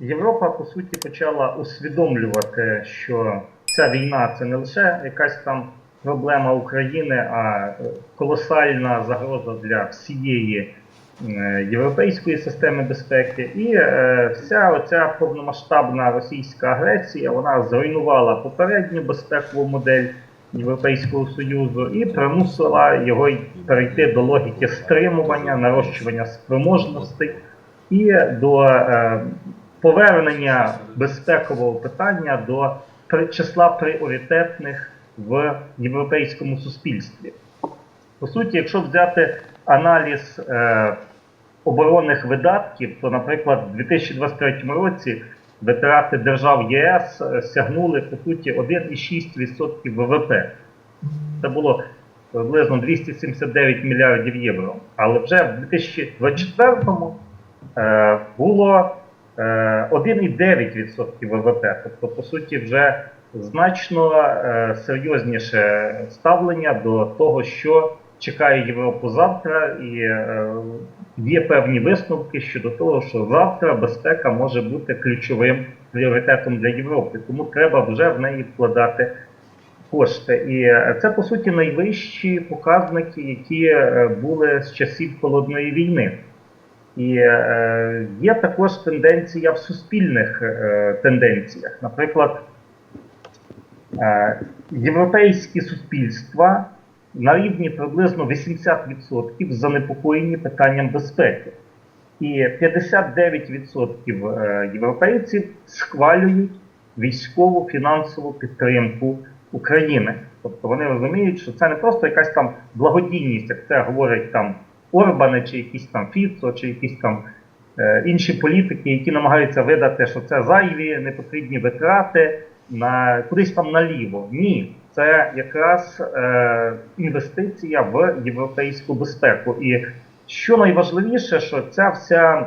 Європа по суті почала усвідомлювати, що ця війна це не лише якась там проблема України, а е, колосальна загроза для всієї е, європейської системи безпеки. І е, вся оця повномасштабна російська агресія вона зруйнувала попередню безпекову модель Європейського Союзу і примусила його перейти до логіки стримування, нарощування спроможностей і до е, повернення безпекового питання до числа пріоритетних в європейському суспільстві. По суті, якщо взяти аналіз е, оборонних видатків, то, наприклад, в 2023 році витрати держав ЄС е, сягнули по суті 1,6% ВВП. Це було приблизно 279 мільярдів євро. Але вже в 2024 е, було 1,9% ВВП. Тобто, по суті, вже значно е, серйозніше ставлення до того, що чекає Європу завтра, і е, є певні висновки щодо того, що завтра безпека може бути ключовим пріоритетом для Європи. Тому треба вже в неї вкладати кошти. І е, це по суті найвищі показники, які е, були з часів холодної війни. І е, є також тенденція в суспільних е, тенденціях. Наприклад, е, європейські суспільства на рівні приблизно 80% занепокоєні питанням безпеки. І 59% е, європейців схвалюють військову фінансову підтримку України. Тобто вони розуміють, що це не просто якась там благодійність, як це говорять там Орбани, чи якісь там Фіцо, чи якісь там е, інші політики, які намагаються видати, що це зайві непотрібні витрати на кудись там наліво. Ні, це якраз е, інвестиція в європейську безпеку. І що найважливіше, що ця вся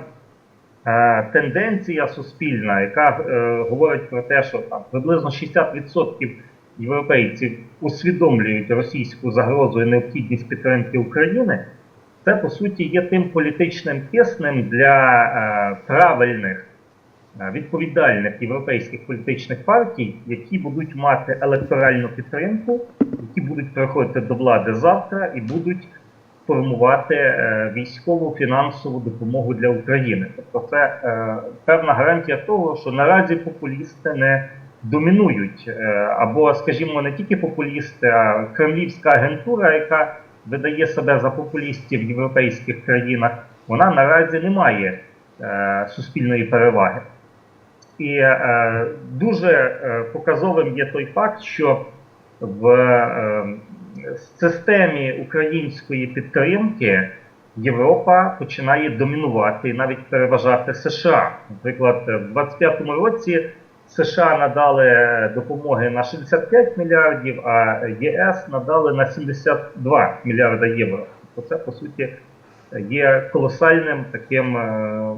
е, тенденція суспільна, яка е, говорить про те, що там приблизно 60% європейців усвідомлюють російську загрозу і необхідність підтримки України, це по суті є тим політичним киснем для е, правильних, е, відповідальних європейських політичних партій, які будуть мати електоральну підтримку, які будуть приходити до влади завтра і будуть формувати е, військову фінансову допомогу для України. Тобто це певна гарантія того, що наразі популісти не домінують, або, скажімо, не тільки популісти, а кремлівська агентура, яка видає себе за популістів в європейських країнах, вона наразі не має е, суспільної переваги. І е, дуже е, показовим є той факт, що в е, системі української підтримки Європа починає домінувати і навіть переважати США. Наприклад, в 25-му році США надали допомоги на 65 мільярдів, а ЄС надали на 72 мільярда євро. Тобто це по суті є колосальним таким е,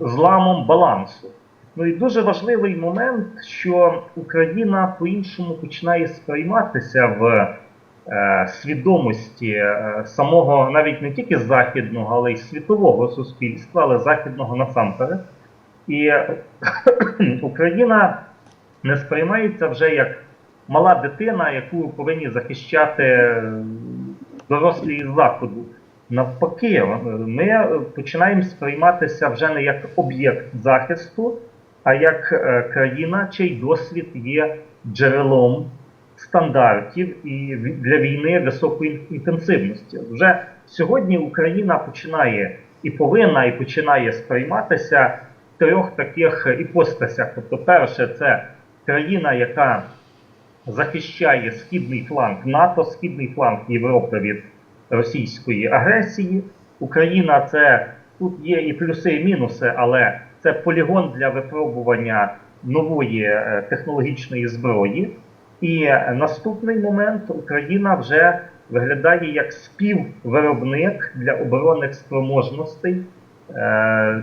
зламом балансу. Ну і дуже важливий момент, що Україна по-іншому починає сприйматися в е, свідомості е, самого навіть не тільки західного, але й світового суспільства, але західного насамперед. І Україна не сприймається вже як мала дитина, яку повинні захищати дорослі із заходу. Навпаки, ми починаємо сприйматися вже не як об'єкт захисту, а як е, країна, чий досвід є джерелом стандартів і для війни високої інтенсивності. Вже сьогодні Україна починає і повинна, і починає сприйматися трьох таких іпостасях. Тобто, перше, це країна, яка захищає східний фланг НАТО, східний фланг Європи від російської агресії. Україна це тут є і плюси, і мінуси, але це полігон для випробування нової е, технологічної зброї. І е, наступний момент Україна вже виглядає як співвиробник для оборонних спроможностей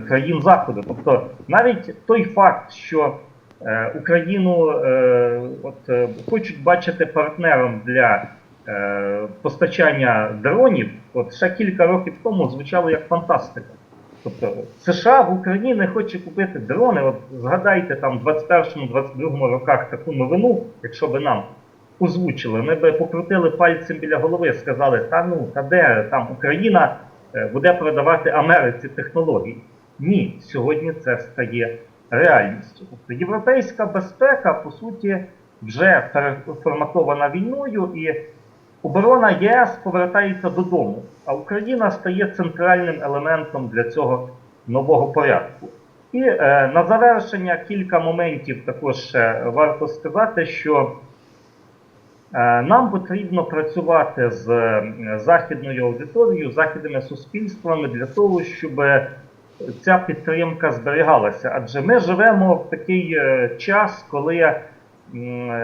країн Заходу. Тобто навіть той факт, що е, Україну е, от, е, хочуть бачити партнером для е, постачання дронів, от ще кілька років тому звучало як фантастика. Тобто США в Україні хоче купити дрони. От згадайте там в 21-22 роках таку новину, якщо би нам озвучили, ми би покрутили пальцем біля голови, сказали, та ну, та де там Україна е, буде продавати Америці технології. Ні, сьогодні це стає реальністю. Тобто європейська безпека, по суті, вже переформатована війною, і оборона ЄС повертається додому, а Україна стає центральним елементом для цього нового порядку. І е, на завершення кілька моментів також ще варто сказати, що е, нам потрібно працювати з е, західною аудиторією, західними суспільствами для того, щоб ця підтримка зберігалася. Адже ми живемо в такий е, час, коли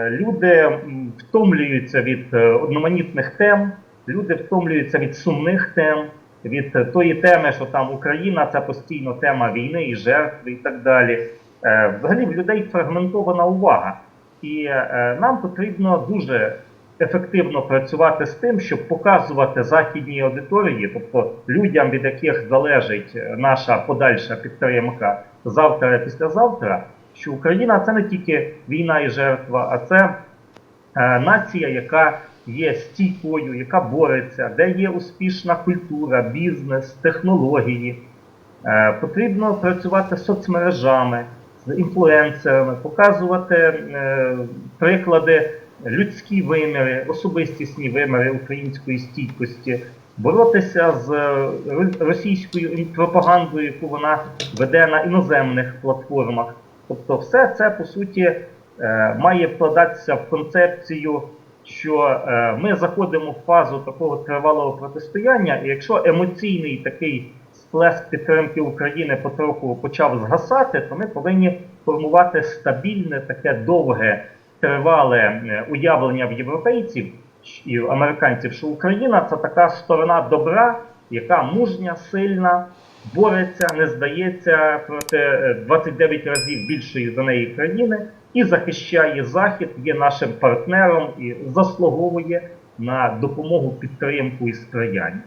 люди втомлюються від е, одноманітних тем, люди втомлюються від сумних тем, від е, тої теми, що там Україна це постійно тема війни і жертви і так далі. Е, Взагалі в людей фрагментована увага. І е, нам потрібно дуже ефективно працювати з тим, щоб показувати західній аудиторії, тобто людям, від яких залежить е, наша подальша підтримка завтра і післязавтра, що Україна це не тільки війна і жертва, а це е, нація, яка є стійкою, яка бореться, де є успішна культура, бізнес, технології. Потрібно працювати соцмережами, інфлюенсерами, показувати е, приклади людські виміри, особистісні виміри української стійкості, боротися з е, російською пропагандою, яку вона веде на іноземних платформах. Тобто, все це по суті е, має вкладатися в концепцію, що ми заходимо в фазу такого тривалого протистояння, і якщо емоційний такий сплеск підтримки України потроху почав згасати, то ми повинні формувати стабільне, таке довге, тривале е, уявлення в європейців і в американців, що Україна це така сторона добра, яка мужня, сильна, бореться, не здається проти е, 29 разів більшої за неї країни і захищає Захід, є нашим партнером і заслуговує на допомогу, підтримку і сприяння.